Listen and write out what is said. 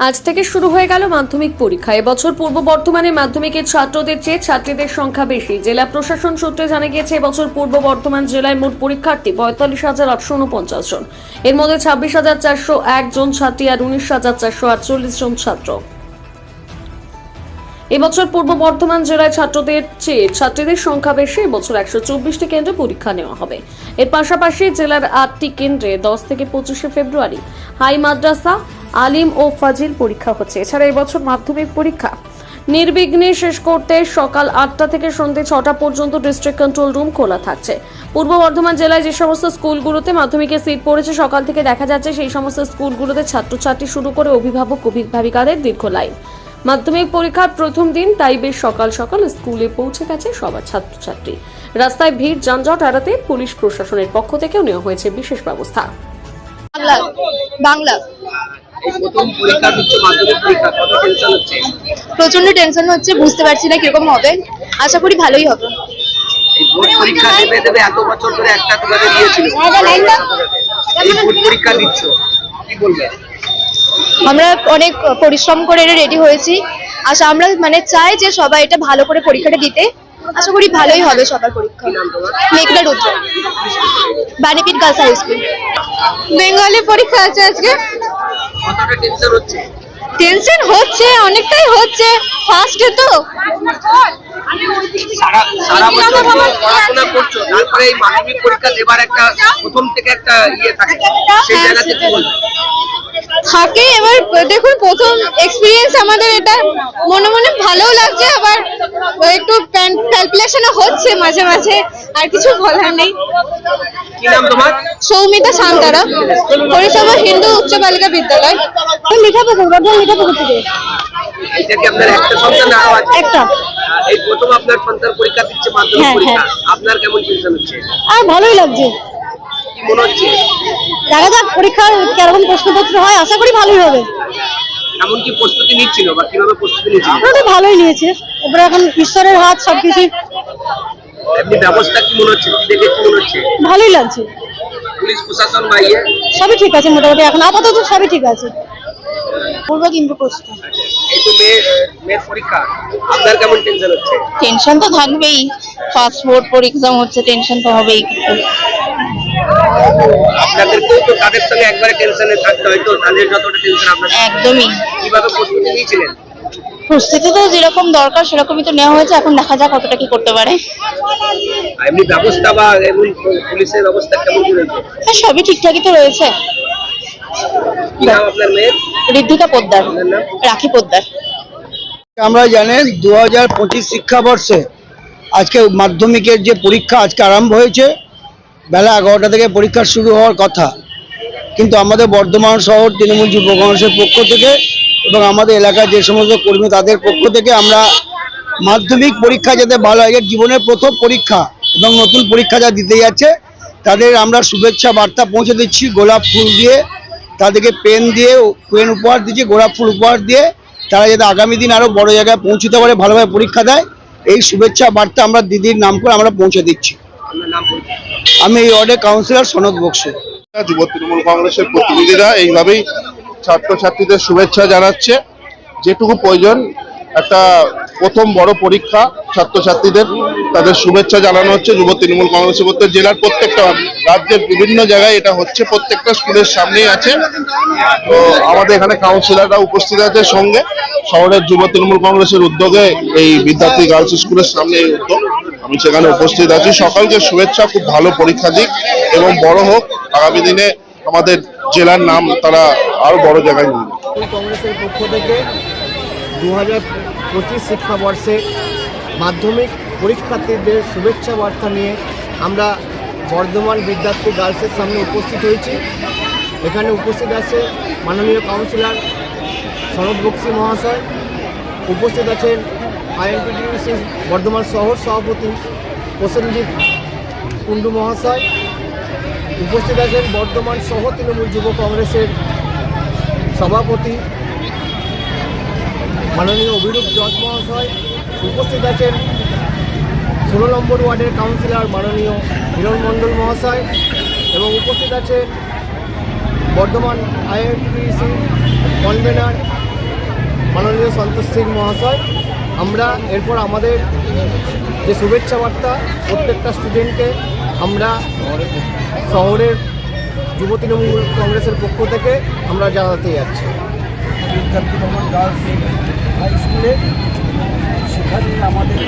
আজ থেকে শুরু হয়ে গেল মাধ্যমিক পরীক্ষা। এবছর পূর্ব বর্ধমানে মাধ্যমিকের ছাত্রদের চেয়ে ছাত্রীদের সংখ্যা বেশি। জেলা প্রশাসন সূত্রে জানা গিয়েছে, এবছর পূর্ব বর্ধমান জেলায় মোট পরীক্ষার্থী পঁয়তাল্লিশ হাজার আটশো উনপঞ্চাশ জন। এর মধ্যে ছাব্বিশ হাজার চারশো এক জন ছাত্রী আর উনিশ হাজার চারশো আটচল্লিশ জন ছাত্র। এবছর পূর্ব বর্ধমান জেলায় ছাত্রদের চেয়ে ছাত্রীদের সংখ্যা বেশি, এবছর একশো চব্বিশটি কেন্দ্রে পরীক্ষা নেওয়া হবে। এর পাশাপাশি জেলার আটটি কেন্দ্রে দশ থেকে পঁচিশে ফেব্রুয়ারি হাই মাদ্রাসা, আলিম ও ফাজিল পরীক্ষা হচ্ছে। এছাড়া এবছর মাধ্যমিক পরীক্ষা। নির্বিঘ্নে শেষ করতে সকাল আটটা থেকে সন্ধ্যে ছটা পর্যন্ত ডিস্ট্রিক্ট কন্ট্রোল রুম খোলা থাকছে। পূর্ব বর্ধমান জেলায় যে সমস্ত স্কুলগুলোতে মাধ্যমিকের সিট পড়েছে, সকাল থেকে দেখা যাচ্ছে সেই সমস্ত স্কুলগুলোতে ছাত্রছাত্রী শুরু করে অভিভাবক, অভিভাবিকাদের দীর্ঘ লাইন। মাধ্যমিক পরীক্ষার প্রথম দিন তাই বেশ সকাল সকাল স্কুলে পৌঁছে গেছে সবার ছাত্রছাত্রী। রাস্তায় ভিড় যানজট এড়াতে পুলিশ প্রশাসনের পক্ষ থেকেও নেওয়া হয়েছে বিশেষ ব্যবস্থা। বাংলা প্রচণ্ড টেনশন হচ্ছে বুঝতে পারছি না কীরকম হবে। আশা করি ভালোই হবে। পরীক্ষা দেবে দেবে এত বছর ধরে একটা তোমাদের দিয়েছিল পরীক্ষা দিচ্ছ কি বলবে? আমরা অনেক পরিশ্রম করে রেডি হয়েছি। আশা আমরা মানে চাই যে সবাই এটা ভালো করে পরীক্ষাটা দিতে। আশা করি ভালোই হবে সবার পরীক্ষা। মেঘনা Rudra. Banipith girls high school. Bengali পরীক্ষা আছে আজকে? টেনশন হচ্ছে? টেনশন হচ্ছে অনেকটাই হচ্ছে। ফার্স্টে তো। সারা সারা বছর পড়াশোনা করছ তারপরে এই মাধ্যমিক পরীক্ষা দেবার একটা প্রথম থেকে একটা ইয়ে থাকে। সেই জায়গাতে কি বলবে? থাকে। এবার দেখুন প্রথম এক্সপিরিয়েন্স আমাদের এটা। মনে মনে ভালোও লাগছে আবার একটু ক্যালকুলেশনও হচ্ছে মাঝে মাঝে আর কিছু বলার নেই। কি নাম তোমার? সৌমিতা শান্তারা পরিষেবা হিন্দু উচ্চ বালিকা বিদ্যালয়। মিঠাপুকুর বর্ধমান মিঠাপুকুর থেকে? এইটা কি আপনার একটা সন্তান আরও আছে? একটা। এই প্রথম আপনার সন্তান পরীক্ষা দিচ্ছে মাধ্যমিক হ্যাঁ, পরীক্ষা আপনার কেমন টেনশন হচ্ছে? আর ভালোই লাগছে। মনে হচ্ছে? দেখা যাক পরীক্ষার কীরকম প্রশ্নপত্র হয় আশা করি ভালোই হবে। এমন কি প্রস্তুতি নিচ্ছিল বা কীভাবে প্রস্তুতি নিচ্ছিল মোটামুটি ভালোই নিয়েছে। এবার এখন ঈশ্বরের হাত সবকিছু। এমনি ব্যবস্থা কি মনে হচ্ছে? কি দেখে কি মনে হচ্ছে? ভালোই লাগছে। পুলিশ প্রশাসন বা ইয়ে? সবই ঠিক আছে মোটামুটি। এখন আপাতত সবই ঠিক আছে। পূর্ব কিন্তু এই তো মেয়ে মেয়ের পরীক্ষা। আপনার কেমন টেনশন হচ্ছে? টেনশন তো থাকবেই। ফার্স্ট বোর্ড পরীক্ষা হচ্ছে টেনশন তো হবেই আপনাদেরকেও তো তাদের সঙ্গে একবারে টেনশনে থাকতে হয়? তো তাদের যতটা টেনশন আপনার একদমই। কীভাবে প্রস্তুতি নিয়েছিলেন? প্রস্তুতি তো যেরকম দরকার সেরকমই তো নেওয়া হয়েছে। এখন দেখা যাক কতটা কি করতে পারে। এমনি ব্যবস্থা বা এমন পুলিশের ব্যবস্থা কেমন রয়েছে? হ্যাঁ সবই ঠিকঠাকই তো রয়েছে। কি নাম আপনার মেয়ের? ঋদ্ধিকা পোদ্দার। রাখি পোদ্দার। আমরা জানেন দু হাজার পঁচিশ শিক্ষাবর্ষে আজকে মাধ্যমিকের যে পরীক্ষা আজকে আরম্ভ হয়েছে বেলা এগারোটা থেকে পরীক্ষা শুরু হওয়ার কথা কিন্তু আমাদের বর্ধমান শহর, তৃণমূল যুব কংগ্রেসের পক্ষ থেকে এবং আমাদের এলাকার যে সমস্ত কর্মী তাদের পক্ষ থেকে আমরা মাধ্যমিক পরীক্ষা যাতে ভালো হয় জীবনের প্রথম পরীক্ষা এবং নতুন পরীক্ষা যা দিতে যাচ্ছে, তাদের আমরা শুভেচ্ছা বার্তা পৌঁছে দিচ্ছি, গোলাপ ফুল দিয়ে, তাদেরকে পেন দিয়ে, পেন উপহার দিচ্ছি, গোলাপ ফুল উপহার দিয়ে, তারা যাতে আগামী দিন আরও বড় জায়গায় পৌঁছতে পারে, ভালোভাবে পরীক্ষা দেয়, এই শুভেচ্ছা বার্তা আমরা দিদির নাম করে আমরা পৌঁছে দিচ্ছি। আমি এই ওয়ার্ডের কাউন্সিলর সনদ বক্সু। যুব তৃণমূল কংগ্রেসের প্রতিনিধিরা এইভাবেই ছাত্রছাত্রীদের শুভেচ্ছা জানাচ্ছে। যেটুকু প্রয়োজন, একটা প্রথম বড় পরীক্ষা, ছাত্রছাত্রীদের তাদের শুভেচ্ছা জানানো হচ্ছে। যুব তৃণমূল কংগ্রেসের প্রত্যেক জেলার প্রত্যেকটা রাজ্যের বিভিন্ন জায়গায় এটা হচ্ছে, প্রত্যেকটা স্কুলের সামনেই আছে। তো আমাদের এখানে কাউন্সিলররা উপস্থিত আছে সঙ্গে। শহরের যুব তৃণমূল কংগ্রেসের উদ্যোগে এই বিদ্যার্থী গার্লস স্কুলের সামনে এই উদ্যোগ। আমি সেখানে উপস্থিত আছি সকলকে শুভেচ্ছা, খুব ভালো পরীক্ষা দিক এবং বড় হোক, আগামী দিনে আমাদের জেলার নাম তারা আরও বড় জায়গায় নিয়ে। কংগ্রেসের পক্ষ থেকে দু হাজার পঁচিশ শিক্ষাবর্ষে মাধ্যমিক পরীক্ষার্থীদের শুভেচ্ছা বার্তা নিয়ে আমরা বর্ধমান বিদ্যার্থী গার্লসের সামনে উপস্থিত হয়েছি এখানে উপস্থিত আছে মাননীয় কাউন্সিলর সনদ বক্সি মহাশয়, উপস্থিত আছেন আইএনটিডিউসি বর্ধমান শহর সভাপতি প্রসেনজিৎ কুণ্ডু মহাশয় উপস্থিত আছেন বর্ধমান সহ তৃণমূল যুব কংগ্রেসের সভাপতি মাননীয় অভিরূপ জজ মহাশয় উপস্থিত আছেন ষোলো নম্বর ওয়ার্ডের কাউন্সিলর মাননীয় হিরণ মণ্ডল মহাশয় এবং উপস্থিত আছেন বর্ধমান আইএনটিসি কনভেনার মাননীয় সন্তোষ সিং মহাশয়। আমরা এরপর আমাদের যে শুভেচ্ছা বার্তা প্রত্যেকটা স্টুডেন্টকে আমরা শহরের যুব তৃণমূল কংগ্রেসের পক্ষ থেকে আমরা জানাতে যাচ্ছি। বিদ্যার্থী ভবন গার্লস হাই স্কুলে সেখানে আমাদের